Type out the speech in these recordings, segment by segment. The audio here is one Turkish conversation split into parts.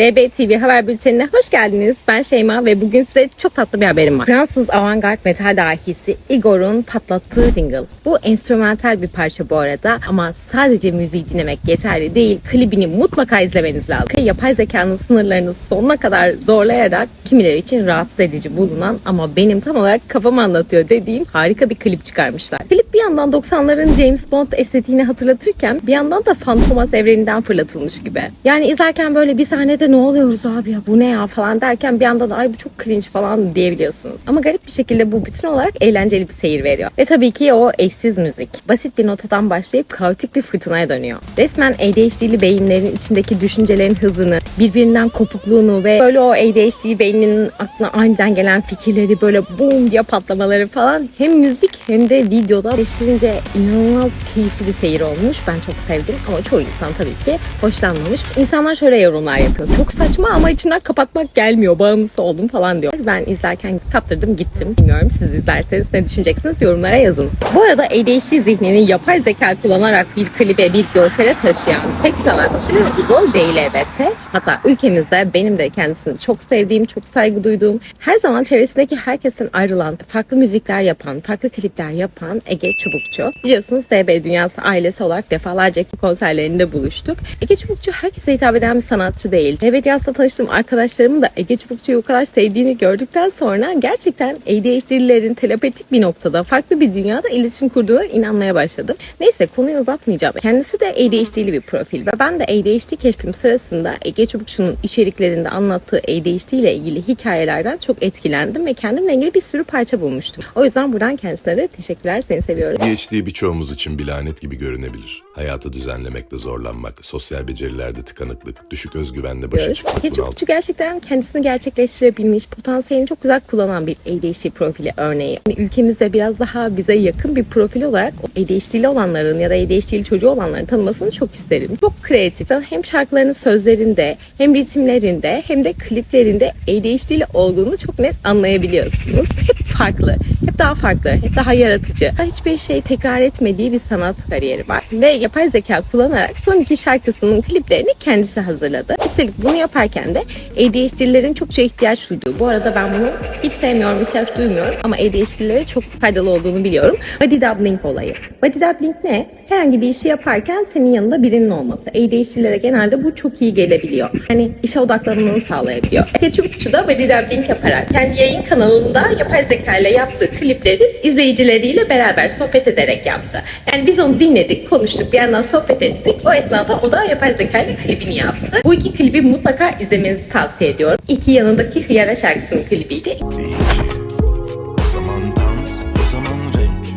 DB TV haber bültenine hoş geldiniz. Ben Şeyma ve bugün size çok tatlı bir haberim var. Fransız avantgard metal dahisi Igor'un patlattığı single. Bu enstrümantal bir parça bu arada ama sadece müziği dinlemek yeterli değil. Klibini mutlaka izlemeniz lazım. Yapay zekanın sınırlarını sonuna kadar zorlayarak kimileri için rahatsız edici bulunan ama benim tam olarak kafamı anlatıyor dediğim harika bir klip çıkarmışlar. Klip bir yandan 90'ların James Bond estetiğini hatırlatırken bir yandan da Fantomas evreninden fırlatılmış gibi. Yani izlerken böyle bir sahnede ne oluyoruz abi ya bu ne ya falan derken bir yandan da ay bu çok cringe falan diyebiliyorsunuz. Ama garip bir şekilde bu bütün olarak eğlenceli bir seyir veriyor. Ve tabii ki o eşsiz müzik. Basit bir notadan başlayıp kaotik bir fırtınaya dönüyor. Resmen ADHD'li beyinlerin içindeki düşüncelerin hızını, birbirinden kopukluğunu ve böyle o ADHD beyninin aklına aniden gelen fikirleri böyle boom diye patlamaları falan hem müzik hem de videoda birleştirince inanılmaz keyifli bir seyir olmuş. Ben çok sevdim ama çoğu insan tabii ki hoşlanmamış. İnsanlar şöyle yorumlar yapıyor. Çok saçma ama içinden kapatmak gelmiyor. Bağımlısı oldum falan diyor. Ben izlerken kaptırdım gittim. Bilmiyorum siz izlerseniz ne düşüneceksiniz yorumlara yazın. Bu arada ADHD zihnini yapay zeka kullanarak bir klibe bir görsele taşıyan tek sanatçı Igor değil elbette. Hatta ülkemizde benim de kendisini çok sevdiğim, çok saygı duyduğum, her zaman çevresindeki herkesten ayrılan, farklı müzikler yapan, farklı klipler yapan Ege Çubukçu. Biliyorsunuz DB Dünyası ailesi olarak defalarca konserlerinde buluştuk. Ege Çubukçu herkese hitap eden bir sanatçı değil. DB Dünyası'nda tanıştığım arkadaşlarımın da Ege Çubukçu'yu o kadar sevdiğini gördükten sonra gerçekten ADHD'lilerin telepatik bir noktada, farklı bir dünyada iletişim kurduğuna inanmaya başladım. Neyse konuyu uzatmayacağım. Kendisi de ADHD'li bir profil ve ben de ADHD keşfim sırasında Ege Çubukçu'nun içeriklerinde anlattığı ADHD ile ilgili hikayelerden çok etkilendim ve kendimle ilgili bir sürü parça bulmuştum. O yüzden buradan kendisine de teşekkürler. Seni seviyorum. ADHD birçoğumuz için bir lanet gibi görünebilir. Hayatı düzenlemekte zorlanmak, sosyal becerilerde tıkanıklık, düşük özgüvenle başa diyoruz. çıkmak Ege bunaltı. Çubukçu gerçekten kendisini gerçekleştirebilmiş, potansiyelini çok güzel kullanan bir ADHD profili örneği. Yani ülkemizde biraz daha bize yakın bir profil olarak ADHD'li olanların ya da ADHD'li çocuğu olanların tanımasını çok isterim. Çok kreatif. Hem şarkılarının sözlerinde, hem ritimlerinde, hem de kliplerinde ADHD'li olduğunu çok net anlayabiliyorsunuz. Hep farklı, hep daha farklı, hep daha yaratıcı. Hiçbir şey tekrar etmediği bir sanat kariyeri var. Ve yapay zeka kullanarak son iki şarkısının kliplerini kendisi hazırladı. Üstelik bunu yaparken de ADHD'lilerin çokça ihtiyaç duyduğu. Bu arada ben bunu hiç sevmiyorum, ihtiyaç duymuyorum ama ADHD'lilere çok faydalı olduğunu biliyorum. Body doubling olayı. Body doubling ne? Herhangi bir işi yaparken senin yanında birinin olması. ADHD'lilere genelde bu çok iyi gelebiliyor. Hani işe odaklanmanı sağlayabiliyor. Ege Çubukçu da body doubling yaparak kendi yayın kanalında yapay zeka ile yaptığı klipleri izleyicileriyle beraber sohbet ederek yaptı. Yani biz onu dinledik, konuştuk, bir yandan sohbet ettik. O esnada o da yapay zeka ile klibini yaptı. Bu iki klibi mutlaka izlemenizi tavsiye ediyorum. İki yanındaki Hıyara şarkısının klibiydi.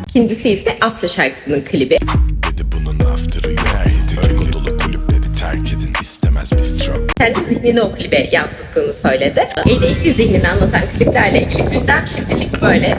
İkincisi ise After şarkısının klibi. Kendi zihnini o klibe yansıttığını söyledi. ADHD zihnini anlatan kliplerle ilgili gündem şimdilik böyle.